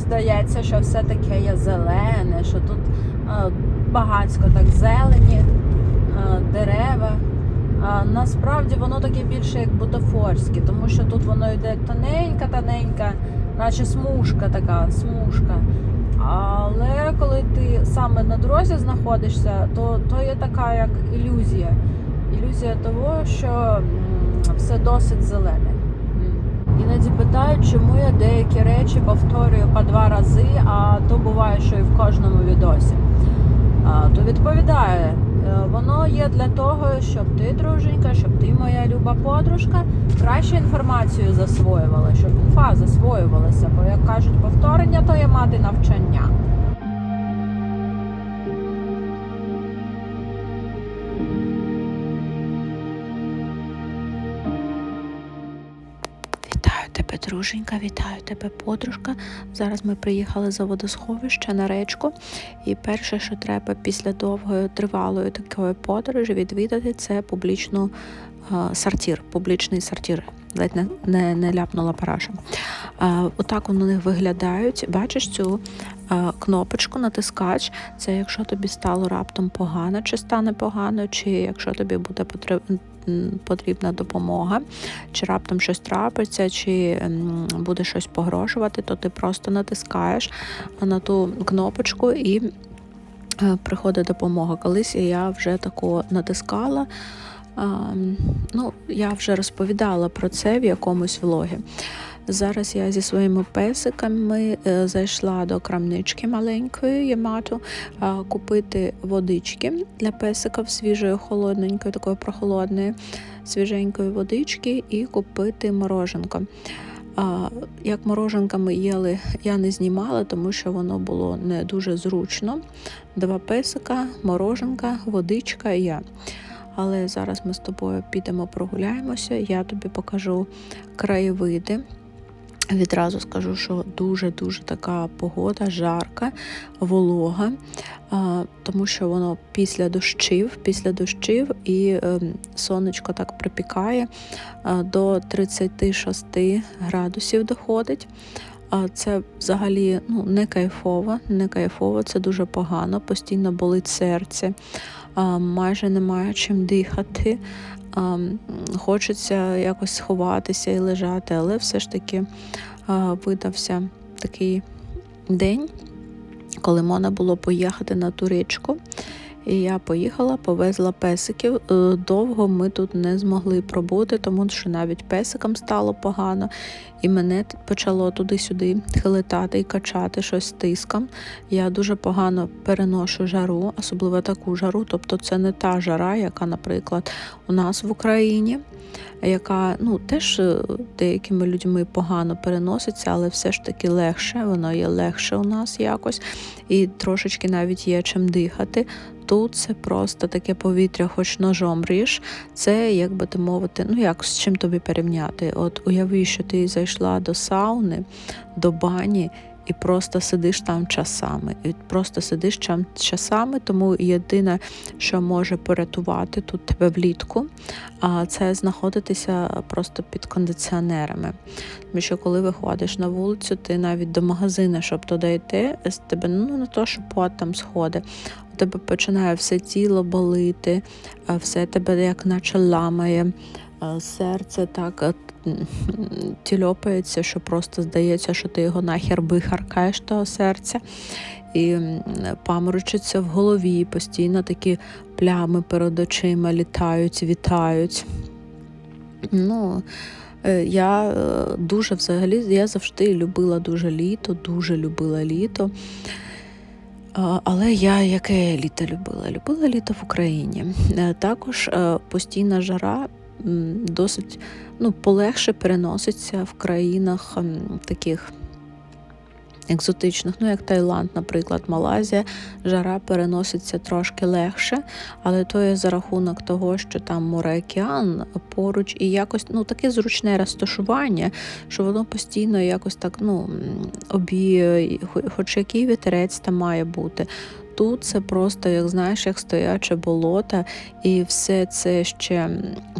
здається, що все таке є зелене, що тут е, багатько так зелені, е, дерева. Насправді воно таке більше як бутафорське, тому що тут воно йде тоненька-тоненька, наче смужка така, смужка. Але коли ти саме на дорозі знаходишся, то, то є така як ілюзія. Ілюзія того, що все досить зелене. Іноді питають, чому я деякі речі повторюю по два рази, а то буває, що і в кожному відосі. То відповідає, е, воно є для того, щоб ти, друженька, щоб ти, моя люба подружка, краще інформацію засвоювала, щоб інфа засвоювалася. Бо як кажуть, повторення то є мати навчання. Друженька, вітаю тебе, подружка. Зараз ми приїхали за водосховище на речку. І перше, що треба після довгої тривалої такої подорожі відвідати, це публічну е, сортир, публічний сортир. Ледь не, не, не ляпнула параша. Е, отак вони виглядають. Бачиш цю е, кнопочку, натискач. Це якщо тобі стало раптом погано, чи стане погано, чи якщо тобі буде потрібна потрібна допомога, чи раптом щось трапиться, чи буде щось погрожувати, то ти просто натискаєш на ту кнопочку і е, приходить допомога. Колись я вже таку натискала. Ну, я вже розповідала про це в якомусь влогі. Зараз я зі своїми песиками е, зайшла до крамнички маленької Ямато е, купити водички для песиків свіжої, холодненької, такої прохолодної, свіженької водички і купити мороженко. Як мороженка ми їли, я не знімала, тому що воно було не дуже зручно. Два песика, мороженка, водичка і я. Але зараз ми з тобою підемо прогуляємося, я тобі покажу краєвиди. Відразу скажу, що дуже-дуже така погода, жарка, волога, тому що воно після дощів, після дощів і е, сонечко так припікає до 36 градусів доходить. Це взагалі ну, не кайфово, не кайфово, це дуже погано, постійно болить серце, майже немає чим дихати. Хочеться якось сховатися і лежати, але все ж таки видався такий день, коли можна було поїхати на ту річку. І я поїхала, повезла песиків. Е, Довго ми тут не змогли пробути, тому що навіть песикам стало погано, і мене почало туди-сюди хилитати і качати щось тиском. Я дуже погано переношу жару, особливо таку жару. Тобто це не та жара, яка, наприклад, у нас в Україні, яка ну, теж е, деякими людьми погано переноситься, але все ж таки легше, воно є легше у нас якось, і трошечки навіть є чим дихати. Тут це просто таке повітря, хоч ножом ріж. Це, як би ти мовити, ну як з чим тобі порівняти? От уяви, що ти зайшла до сауни, до бані. І просто сидиш там часами. І просто сидиш там часами, тому єдине, що може порятувати тут тебе влітку, це знаходитися просто під кондиціонерами. Тому що коли виходиш на вулицю, ти навіть до магазину, щоб туди йти, з тебе ну не то, що пот там сходить, у тебе починає все тіло болити, все тебе як наче ламає. Серце так е, тільопається, що просто здається, що ти його нахер вихаркаєш того серця. І паморочиться в голові, постійно такі плями перед очима літають, вітають. Ну, е, я е, дуже взагалі я завжди любила дуже літо, дуже любила літо. Але я яке літо любила? Любила літо в Україні. Е, Також е, постійна жара досить ну, полегше переноситься в країнах таких екзотичних, ну як Таїланд, наприклад, Малайзія, жара переноситься трошки легше, але то є за рахунок того, що там море океан поруч і якось ну таке зручне розташування, що воно постійно якось так ну обіє, хоч який вітерець там має бути. Тут це просто, як знаєш, як стояче болото, і все це ще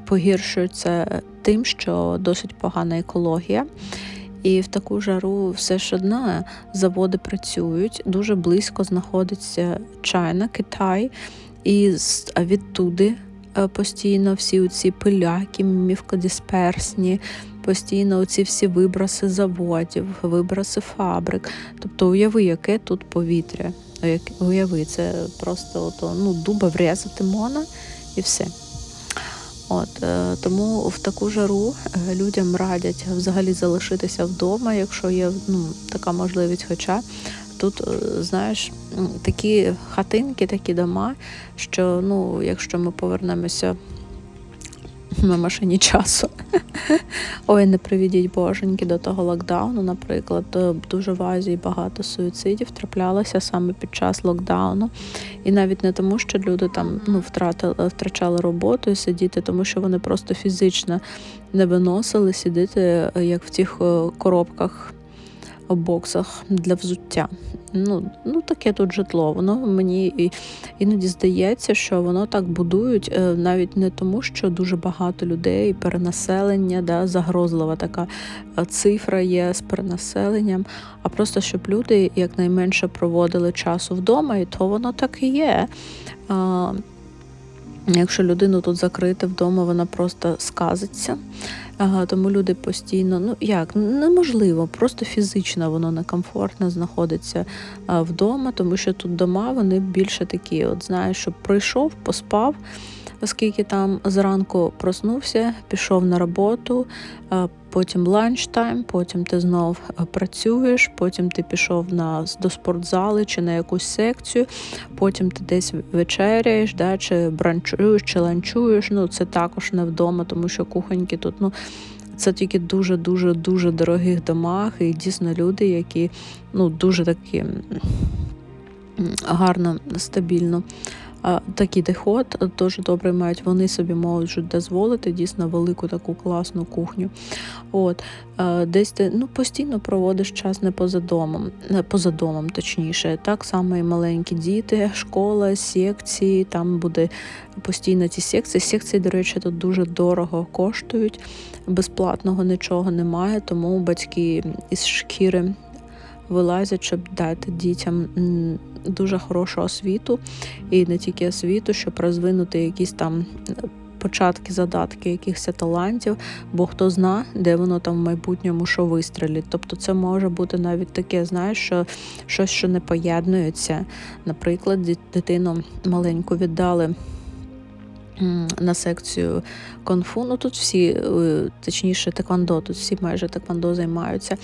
погіршується тим, що досить погана екологія. І в таку жару все ж одно заводи працюють. Дуже близько знаходиться Чайна, Китай, і відтуди е, постійно всі ці пиляки, мівкодисперсні, постійно ці всі виброси заводів, виброси фабрик. Тобто, уяви, яке тут повітря. Уяви, це просто ото, ну, дуба врізати мона і все. От е, Тому в таку жару е, людям радять взагалі залишитися вдома, якщо є ну, така можливість. Хоча тут, е, знаєш, такі хатинки, такі дома, що ну, якщо ми повернемося на машині часу. Ой, не приведіть боженьки до того локдауну, наприклад, дуже в Азії багато суїцидів траплялося саме під час локдауну. І навіть не тому, що люди там ну, втратили, втрачали роботу і сидіти, тому що вони просто фізично не виносили сидіти, як в тих е, коробках боксах для взуття. Ну, ну Таке тут житло. Воно мені іноді здається, що воно так будують е, навіть не тому, що дуже багато людей, перенаселення, да, загрозлива така е, цифра є з перенаселенням, а просто щоб люди якнайменше проводили часу вдома, і то воно так і є. Якщо людину тут закрити вдома, вона просто сказиться. Тому люди постійно, ну як, неможливо, просто фізично воно некомфортно знаходиться вдома, тому що тут дома вони більше такі, от знаєш, щоб прийшов, поспав оскільки там зранку проснувся, пішов на роботу, потім ланчтайм, потім ти знов працюєш, потім ти пішов на, до спортзали чи на якусь секцію, потім ти десь вечеряєш, да, чи бранчуєш, чи ланчуєш. Ну, Це також не вдома, тому що кухоньки тут. ну, це тільки дуже-дуже дуже дорогих домах, і дійсно люди, які ну дуже такі гарно, стабільно такий доход дуже добре мають. Вони собі можуть дозволити дійсно велику таку класну кухню. От Десь ти ну, постійно проводиш час не поза домом, поза домом, точніше. Так само і маленькі діти, школа, секції, там буде постійно ці секції. Секції, до речі, тут дуже дорого коштують, безплатного нічого немає, тому батьки із шкіри вилазять, щоб дати дітям дуже хорошу освіту, і не тільки освіту, щоб розвинути якісь там. Початки, задатки якихось талантів, бо хто зна, де воно там в майбутньому що вистрілить. Тобто це може бути навіть таке, знаєш, що щось, що не поєднується. Наприклад, дитину маленьку віддали на секцію конфу. Ну тут всі, е, точніше, теквандо, тут всі майже теквандо займаються.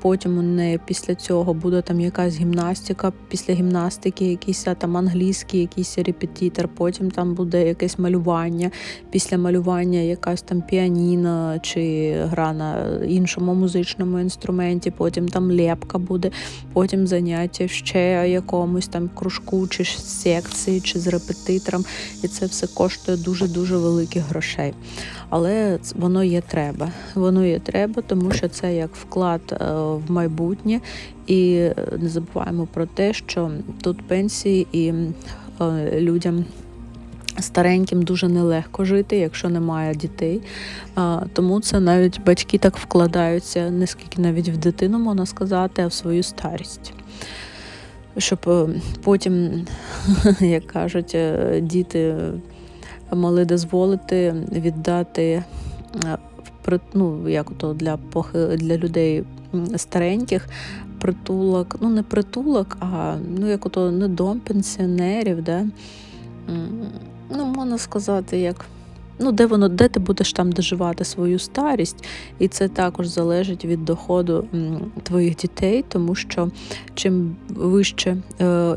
Потім у неї після цього буде там якась гімнастика, після гімнастики, якийсь там англійський, якийсь репетитор, потім там буде якесь малювання, після малювання якась там піаніно чи гра на іншому музичному інструменті, потім там лепка буде, потім заняття ще якомусь там кружку, чи секції, чи з репетитором. І це все коштує дуже-дуже великих грошей. Але воно є треба. Воно є треба, тому що це як вклад е, в майбутнє. І не забуваємо про те, що тут пенсії і е, людям. Стареньким дуже нелегко жити, якщо немає дітей. Тому це навіть батьки так вкладаються, не скільки навіть в дитину можна сказати, а в свою старість. Щоб е, потім, як кажуть, діти могли дозволити віддати е, ну, як то для для людей стареньких притулок, ну не притулок, а ну як ото не дом пенсіонерів, да? ну можна сказати, як ну, де воно, де ти будеш там доживати свою старість, і це також залежить від доходу твоїх дітей, тому що чим вище е,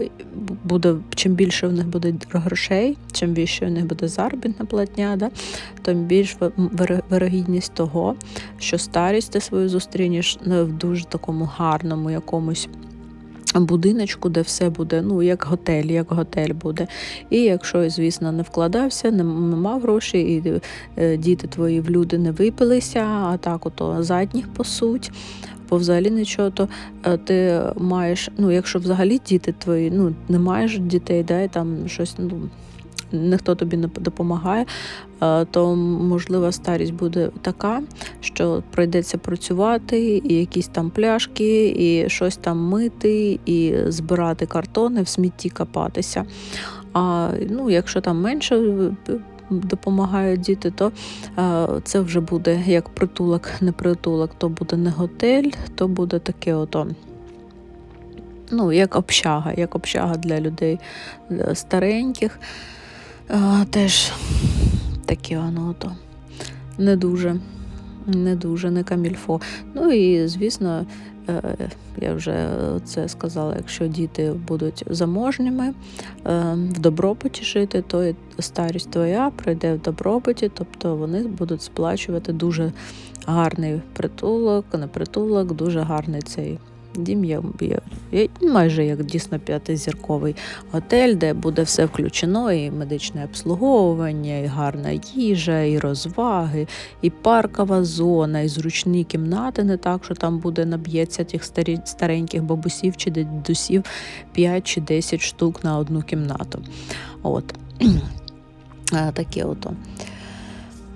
буде, чим більше в них буде грошей, чим більше в них буде заробітна платня, да, тим більш вирогідність того, що старість ти свою зустрінеш в дуже такому гарному якомусь будиночку, де все буде, ну, як готель, як готель буде. І якщо, звісно, не вкладався, не мав грошей, і е, діти твої в люди не випилися, а так ото задніх посуть. Бо взагалі нічого, то е, ти маєш, ну, якщо взагалі діти твої, ну, не маєш дітей, да, і там щось, ну, ніхто тобі не допомагає, е, то можлива старість буде така, що прийдеться працювати, і якісь там пляшки, і щось там мити, і збирати картони, в смітті копатися. А ну, якщо там менше е, допомагають діти, то е, це вже буде як притулок, не притулок, то буде не готель, то буде таке ото. Ну, як общага, як общага для людей стареньких. Теж таке воно то не дуже, не дуже, не камільфо. Ну і, звісно, е, я вже це сказала, якщо діти будуть заможніми, е, в добробуті жити, то і старість твоя прийде в добробуті, тобто вони будуть сплачувати дуже гарний притулок, не притулок, дуже гарний цей. Дім є, майже як дійсно п'ятизірковий готель, де буде все включено, і медичне обслуговування, і гарна їжа, і розваги, і паркова зона, і зручні кімнати, не так, що там буде наб'ється тих старі, стареньких бабусів чи дідусів 5 чи 10 штук на одну кімнату. От. Таке ото.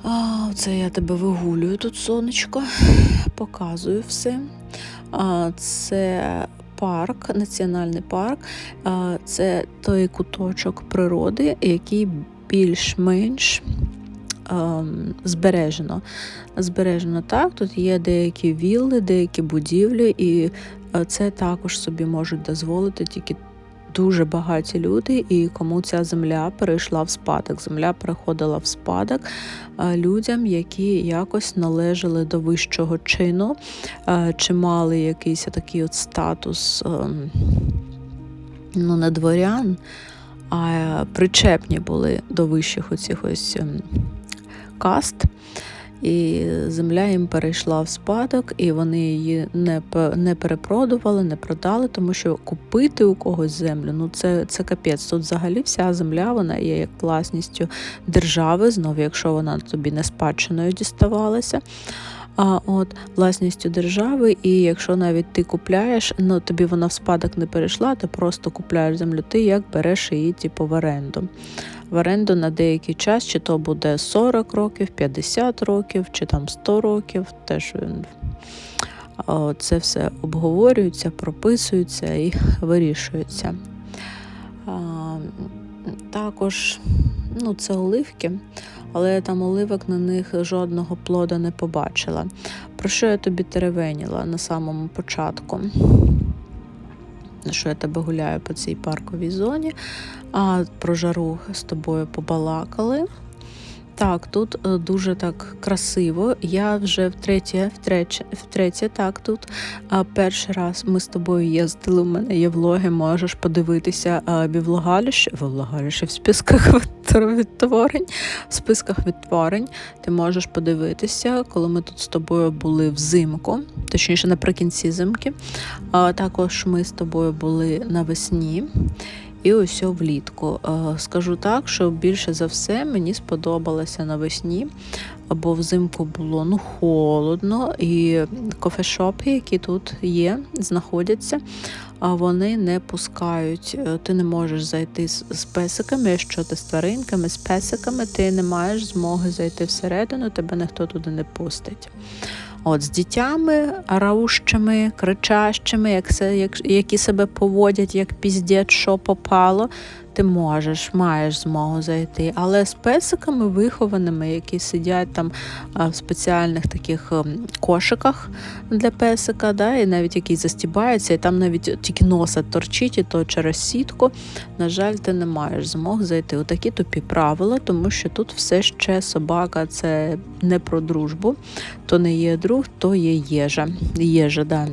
А, Це я тебе вигулюю тут, сонечко, показую все. Це парк, національний парк, це той куточок природи, який більш-менш збережено. Збережено так, тут є деякі вілли, деякі будівлі, і це також собі можуть дозволити тільки дуже багаті люди, і кому ця земля перейшла в спадок. Земля переходила в спадок людям, які якось належали до вищого чину, чи мали якийсь такий от статус ем, ну, не дворян, а причепні були до вищих оцих ось ем, каст і земля їм перейшла в спадок, і вони її не не перепродували, не продали, тому що купити у когось землю ну це це капець. Тут взагалі вся земля вона є як власністю держави, знову, якщо вона тобі не спадщиною діставалася. А от власністю держави, і якщо навіть ти купляєш, ну тобі вона в спадок не перейшла, ти просто купляєш землю, ти як береш її типу, в оренду в оренду на деякий час, чи то буде 40 років, 50 років, чи там 100 років. Теж це все обговорюється, прописується і вирішується. Також ну, це оливки, але я там оливок на них жодного плода не побачила. Про що я тобі теревеніла на самому початку? що я тебе гуляю по цій парковій зоні, а про жару з тобою побалакали. Так, тут е, дуже так красиво. Я вже втретє, втретє, втретє, так тут. А перший раз ми з тобою їздили. У мене є влоги, можеш подивитися вівлагаліще, вівлагаліще в списках відтворень. В списках відтворень ти можеш подивитися, коли ми тут з тобою були взимку, точніше наприкінці зимки. А також ми з тобою були навесні. І ось влітку. Е, скажу так, що більше за все мені сподобалося навесні, бо взимку було ну, холодно, і кофешопи, які тут є, знаходяться, а вони не пускають. Е, ти не можеш зайти з песиками, якщо ти з тваринками, з песиками, ти не маєш змоги зайти всередину, тебе ніхто туди не пустить. От З дітями раущими, кричащими, як, які себе поводять, як піздять, що попало, ти можеш, маєш змогу зайти. Але з песиками вихованими, які сидять там в спеціальних таких ем, кошиках для песика, да, і навіть які застібаються, і там навіть тільки носа торчить, і то через сітку, на жаль, ти не маєш змог зайти. Отакі тупі правила, тому що тут все ще собака це не про дружбу, то не є друг, то є їжа. Їжа, да.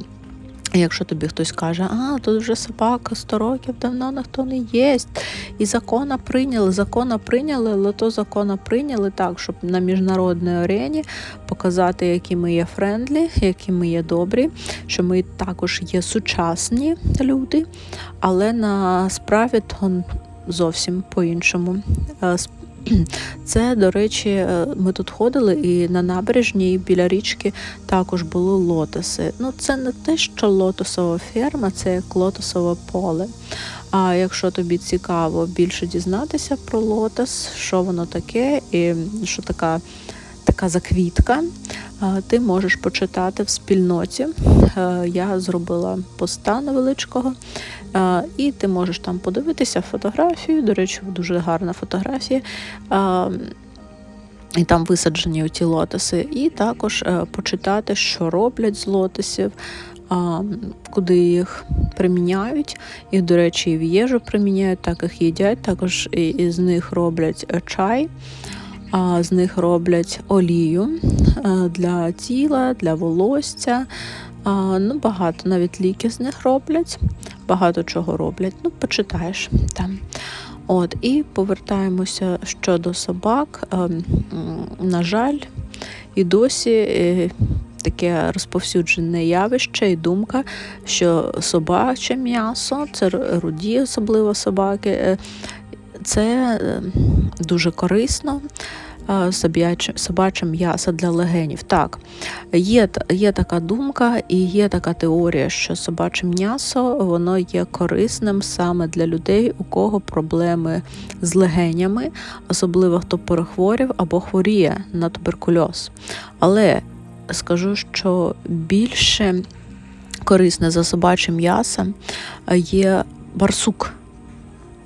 Якщо тобі хтось каже, а тут вже собака 100 років давно ніхто не єсть, і закона прийняли, закона прийняли, але то закона прийняли так, щоб на міжнародній арені показати, які ми є френдлі, які ми є добрі, що ми також є сучасні люди, але на справі то зовсім по-іншому. Е, це, до речі, е, ми тут ходили, і на набережній біля річки також були лотоси. Ну, це не те, що лотосова ферма, це як лотосове поле. А якщо тобі цікаво більше дізнатися про лотос, що воно таке, і що така така заквітка, ти можеш почитати в спільноті. Я зробила поста невеличкого, і ти можеш там подивитися фотографію. До речі, дуже гарна фотографія. І там висаджені ті лотоси, і також е, почитати, що роблять з лотосів, куди їх приміняють. Їх, до речі, і в їжу приміняють, так їх їдять, також і з них роблять е, чай, з них роблять олію е, для тіла, для волосся. Ну, Багато навіть ліки з них роблять, багато чого роблять. Ну, почитаєш там. От, І повертаємося щодо собак. Ем, на жаль, і досі е, таке розповсюджене явище і думка, що собаче м'ясо, це руді, особливо собаки, е, це е, дуже корисно собаче м'ясо для легенів. Так, є є така думка і є така теорія, що собаче м'ясо воно є корисним саме для людей, у кого проблеми з легенями, особливо хто перехворів або хворіє на туберкульоз. Але скажу, що більше корисне за собаче м'ясо є барсук.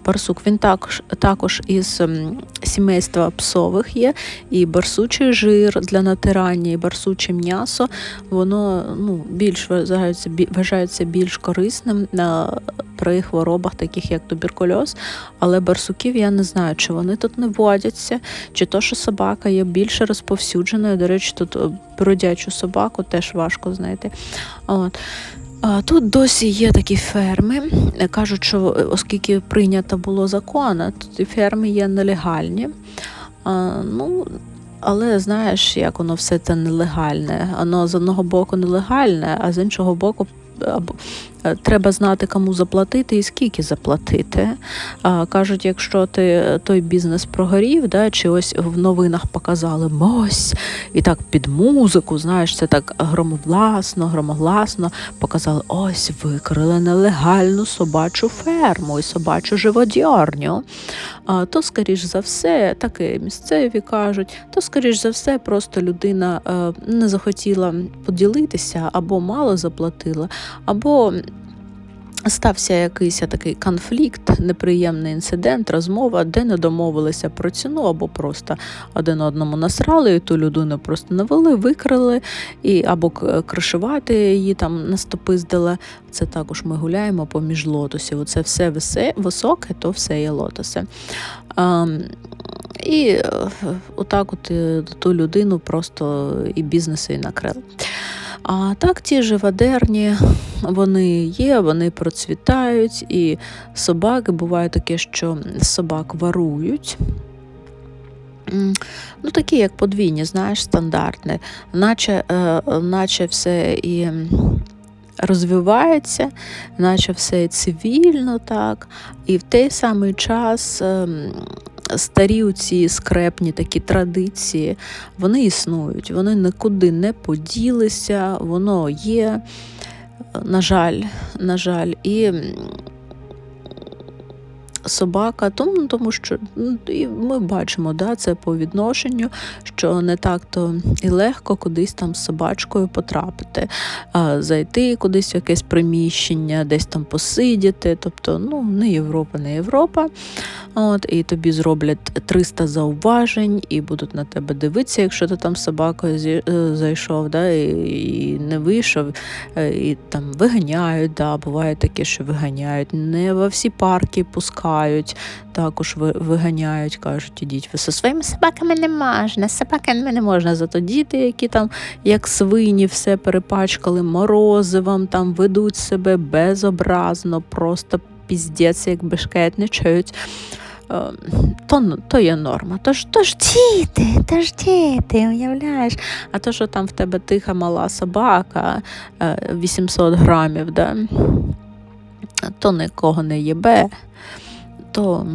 Барсук він також також із ем, сімейства псових є, і барсучий жир для натирання, і барсуче м'ясо, воно ну, більш вважається вважається більш корисним на, при хворобах, таких як туберкульоз. Але барсуків я не знаю, чи вони тут не водяться, чи то, що собака є більше розповсюдженою. До речі, тут бродячу собаку теж важко знайти. От. Тут досі є такі ферми. Кажуть, що оскільки прийнято було закон, тут ферми є нелегальні. Ну, але знаєш, як воно все це нелегальне. Воно з одного боку нелегальне, а з іншого боку Е, треба знати, кому заплатити і скільки заплатити. Кажуть, якщо ти той бізнес прогорів, да, чи ось в новинах показали мось, і так під музику, знаєш, це так громовласно, громогласно показали, ось викрили нелегальну собачу ферму і собачу живодіарню. То, скоріш за все, таке місцеві кажуть, то, скоріш за все, просто людина е, не захотіла поділитися або мало заплатила, або Стався якийсь такий конфлікт, неприємний інцидент, розмова, де не домовилися про ціну, або просто один одному насрали, і ту людину просто навели, викрили, і або кришувати її там настопиздили. Це також ми гуляємо поміж лотосів. Оце все висе, високе, то все є лотоси. А, і е, отак от е, ту людину просто і бізнеси і накрили. А так ті живодерні, вони є, вони процвітають, і собаки буває таке, що собак варують. Ну, Такі, як подвійні, знаєш, стандартні, наче, е, наче все і. Розвивається, наче все цивільно, так, і в той самий час ем, старі ці скрепні такі традиції, вони існують, вони нікуди не поділися, воно є, на жаль, на жаль, і собака, тому тому що ну, і ми бачимо да, це по відношенню, що не так-то і легко кудись там з собачкою потрапити, зайти кудись в якесь приміщення, десь там посидіти. Тобто, ну, не Європа, не Європа. От, І тобі зроблять 300 зауважень і будуть на тебе дивитися, якщо ти там з собакою е, зайшов, да, і, і не вийшов, е, і там виганяють. да, Буває таке, що виганяють. Не во всі парки пускають, також виганяють, кажуть, ідіть ви зі своїми собаками не можна, собаками не можна. Зато діти, які там, як свині, все перепачкали морозивом, там ведуть себе безобразно, просто піздець, як бешкетничають. Ем, то то є норма. Тож то ж діти, то ж діти, уявляєш? А то, що там в тебе тиха мала собака 800 е, грамів, да? то нікого не їбе. То,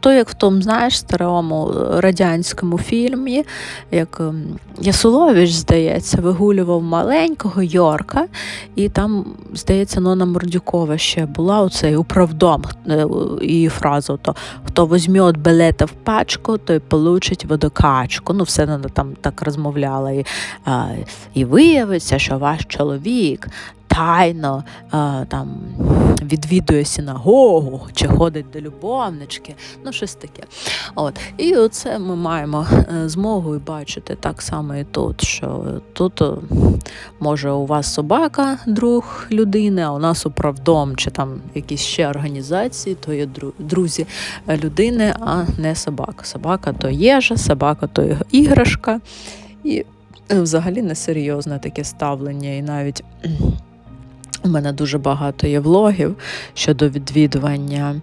то як в тому, знаєш, старому радянському фільмі, як ем, Ясулович, здається, вигулював маленького Йорка, і там, здається, Нона Мордюкова ще була оцей управдом е, її фразу, то хто візьме білета в пачку, той получить водокачку. Ну, все вона там так розмовляла. І, а, і виявиться, що ваш чоловік тайно а, там відвідує синагогу чи ходить до любовнички, ну щось таке. От. І оце ми маємо е, змогу бачити так само і тут, що тут е, може у вас собака, друг людини, а у нас управдом, чи там якісь ще організації, то є друзі е, людини, а не собака. Собака то їжа, собака то ігр- іграшка. І е, взагалі несерйозне таке ставлення. І навіть у мене дуже багато є влогів щодо відвідування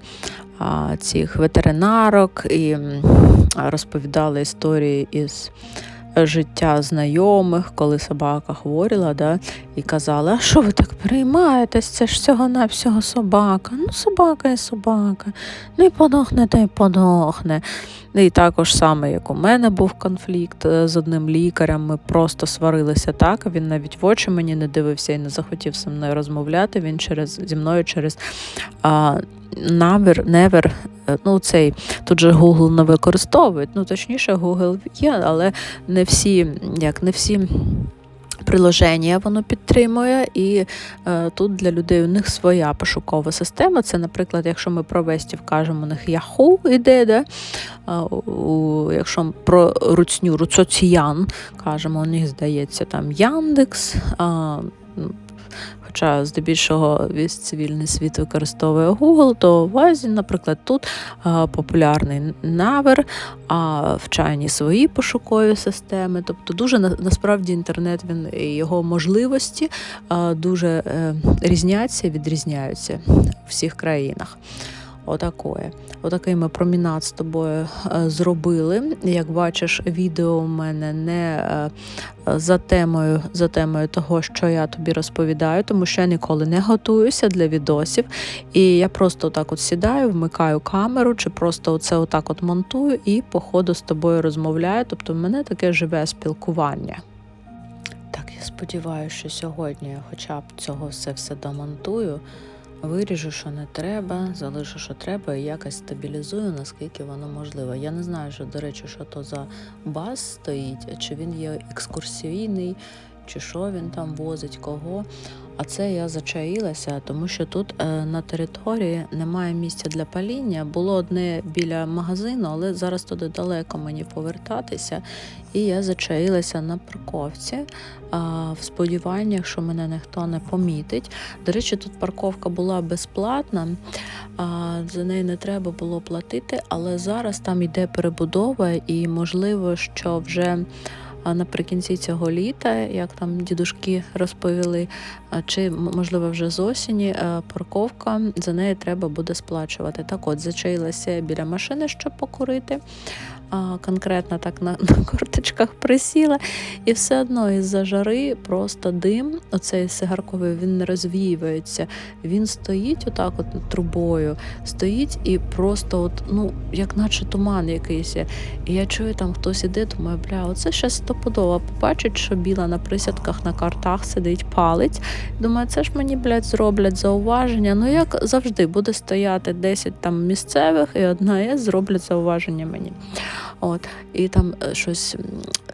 а, цих ветеринарок і розповідали історії із життя знайомих, коли собака хворіла, да, і а що ви так переймаєтесь? Це ж всього-навсього собака. Ну, собака і собака. Ну і подохне, та й подохне. І також саме, як у мене був конфлікт е, з одним лікарем, ми просто сварилися так. Він навіть в очі мені не дивився і не захотів зі мною розмовляти. Він через зі мною через а, навер, невер. е, Ну, цей тут же Google не використовують. Ну, точніше, Google є, але не всі, як не всі. Приложення воно підтримує, і е, тут для людей у них своя пошукова система. Це, наприклад, якщо ми про Весті вкажемо, у них Yahoo іде, да? Е, у, якщо про руцню, руцоціян кажемо, у них здається там Яндекс. М, Хоча здебільшого весь цивільний світ використовує Google, то в Азії, наприклад, тут популярний Навер, а в Чайні свої пошукові системи. Тобто дуже на- насправді інтернет він його можливості дуже е, різняться, відрізняються в всіх країнах. Отакое. Отакий ми промінат з тобою е, зробили. Як бачиш, відео у мене не е, за темою, за темою того, що я тобі розповідаю, тому що я ніколи не готуюся для відосів. І я просто так от сідаю, вмикаю камеру, чи просто оце отак от монтую і по ходу з тобою розмовляю. Тобто в мене таке живе спілкування. Так, я сподіваюся, що сьогодні я хоча б цього все все домонтую. Виріжу, що не треба, залишу, що треба, і якось стабілізую, наскільки воно можливо. Я не знаю, що, до речі, що то за бас стоїть, чи він є екскурсійний, чи що він там возить, кого. А це я зачаїлася, тому що тут е, на території немає місця для паління. Було одне біля магазину, але зараз туди далеко мені повертатися. І я зачаїлася на парковці в сподіваннях, що мене ніхто не помітить. До речі, тут парковка була безплатна, за неї не треба було платити, але зараз там йде перебудова, і можливо, що вже. А, Наприкінці цього літа, як там дідушки розповіли, чи можливо вже з осені е, парковка за неї треба буде сплачувати. Так от зачаїлася біля машини, щоб покурити. А, конкретно так на, на корточках присіла, і все одно із-за жари просто дим, оцей сигарковий, він не розвіюється. Він стоїть отак, от трубою, стоїть і просто, от, ну, як наче туман якийсь. І я чую, там хтось іде, думаю, бля, оце ще стопудово. Побачить, що біла на присядках на картах сидить, палить. Думаю, це ж мені, блядь, зроблять зауваження. Ну, як завжди, буде стояти 10 там місцевих, і одна є, зроблять зауваження мені. От, і там е, щось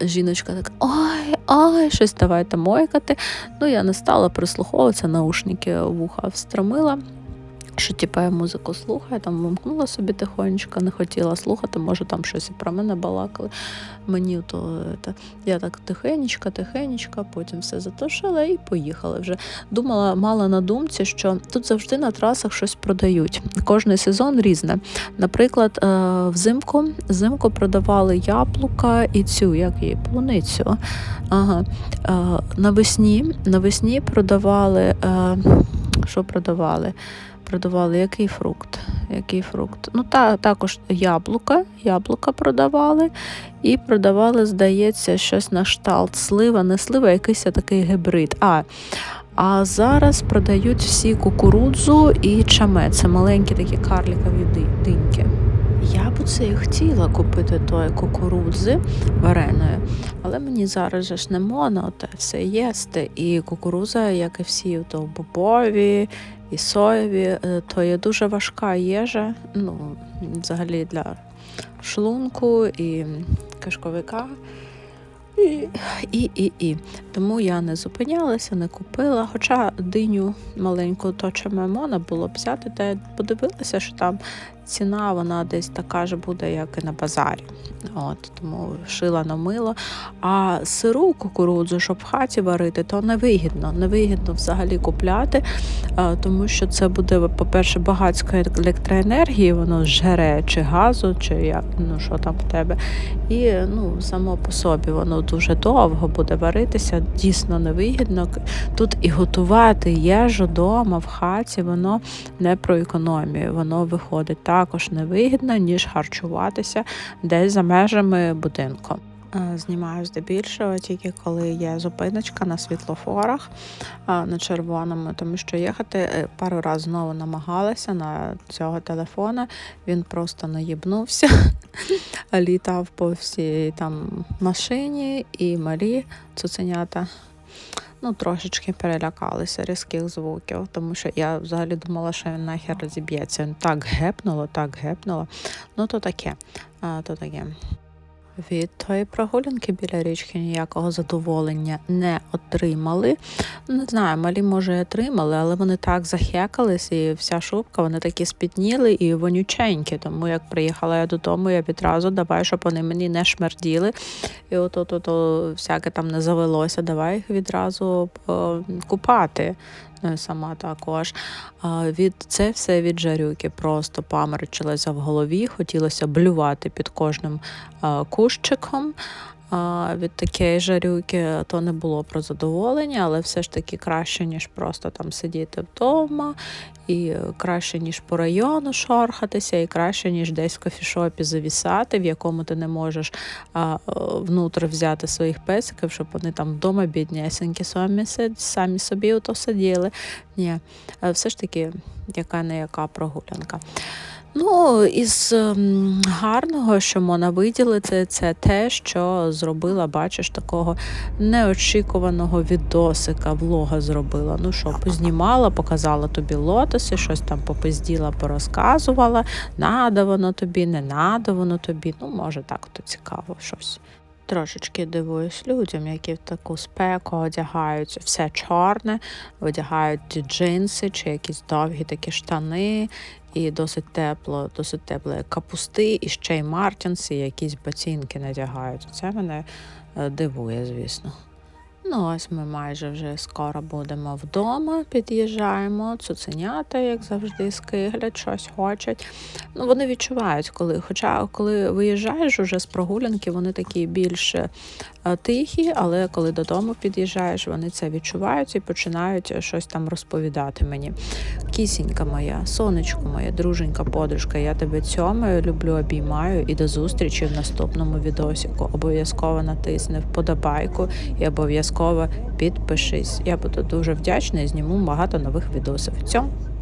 жіночка така, ой, ой, щось давайте мойкати. Ну, я не стала прислуховуватися, наушники вуха встромила. Що типу, я музику слухаю, там вимкнула собі тихонечко, не хотіла слухати, може там щось і про мене балакали. Мені то це, я так тихенечко, тихенечко, потім все затушила і поїхали вже. Думала, мала на думці, що тут завжди на трасах щось продають. Кожний сезон різне. Наприклад, е, взимку, взимку продавали яблука і цю, як її, полуницю. Ага. Е, Навесні, навесні продавали. е, Що продавали? Продавали який фрукт? Який фрукт? Ну, та, також яблука, яблука продавали, і продавали, здається, щось на шталт слива, не слива, якийсь такий гибрид. А, А зараз продають всі кукурудзу і чаме. Це маленькі такі карлікові ди- диньки. Я б це і хотіла купити тої кукурудзи вареної, але мені зараз же ж не можна те все їсти. І кукуруза, як і всі то бобові і соєві, е, то є дуже важка їжа, ну, взагалі для шлунку і кишковика. І, і, і, і. Тому я не зупинялася, не купила. Хоча диню маленьку то чи можна було взяти, та я подивилася, що там ціна вона десь така ж буде, як і на базарі. От, тому шила на мило. А сиру кукурудзу, щоб в хаті варити, то невигідно. Невигідно взагалі купляти, тому що це буде, по-перше, багатської електроенергії, воно жере чи газу, чи як, ну що там в тебе. І ну, само по собі воно дуже довго буде варитися, дійсно невигідно. Тут і готувати їжу вдома в хаті, воно не про економію, воно виходить також невигідно, ніж харчуватися десь за межами будинку. Е, Знімаю здебільшого тільки коли є зупиночка на світлофорах на червоному, тому що їхати е, пару разів знову намагалася на цього телефона. Він просто наїбнувся, літав по всій там машині і малі цуценята. Ну, трошечки перелякалися різких звуків, тому що я взагалі думала, що він нахер розіб'ється. Так гепнуло, так гепнуло. Ну, то таке, а, то таке. Від тої прогулянки біля річки ніякого задоволення не отримали. Не знаю, малі може отримали, але вони так захекались, і вся шубка, вони такі спітніли і вонюченькі. Тому як приїхала я додому, я відразу давай, щоб вони мені не шмерділи. І от от, от, от всяке там не завелося, давай їх відразу е, купати. Ну, сама також. Від це все від жарюки. Просто паморочилася в голові, хотілося блювати під кожним кущиком. Від такої жарюки то не було про задоволення, але все ж таки краще, ніж просто там сидіти вдома, і краще, ніж по району шорхатися, і краще, ніж десь в кофішопі завісати, в якому ти не можеш а, внутрі взяти своїх песиків, щоб вони там вдома біднясенькі самі, самі собі ото сиділи. Ні, е, все ж таки, яка не яка прогулянка. Ну, із ем, гарного, що можна виділити, це те, що зробила, бачиш, такого неочікуваного відосика, влога зробила. Ну що, познімала, показала тобі лотоси, щось там попизділа, порозказувала. Надо воно тобі, не надо воно тобі. Ну, може, так то цікаво щось. Трошечки дивуюсь людям, які в таку спеку одягають все чорне, одягають джинси чи якісь довгі такі штани, і досить тепло, досить тепло як капусти, і ще й мартінси, і якісь ботинки надягають. Це мене е, дивує, звісно. Ну, ось ми майже вже скоро будемо вдома, під'їжджаємо. Цуценята, як завжди, скиглять, щось хочуть. Ну, вони відчувають, коли. Хоча, коли виїжджаєш уже з прогулянки, вони такі більш тихі, але коли додому під'їжджаєш, вони це відчувають і починають щось там розповідати мені. Кісінька моя, сонечко моє, друженька, подружка, я тебе цьомаю, люблю, обіймаю і до зустрічі в наступному відосіку. Обов'язково натисни вподобайку і обов'язково підпишись. Я буду дуже вдячна і зніму багато нових відосів. Цьом!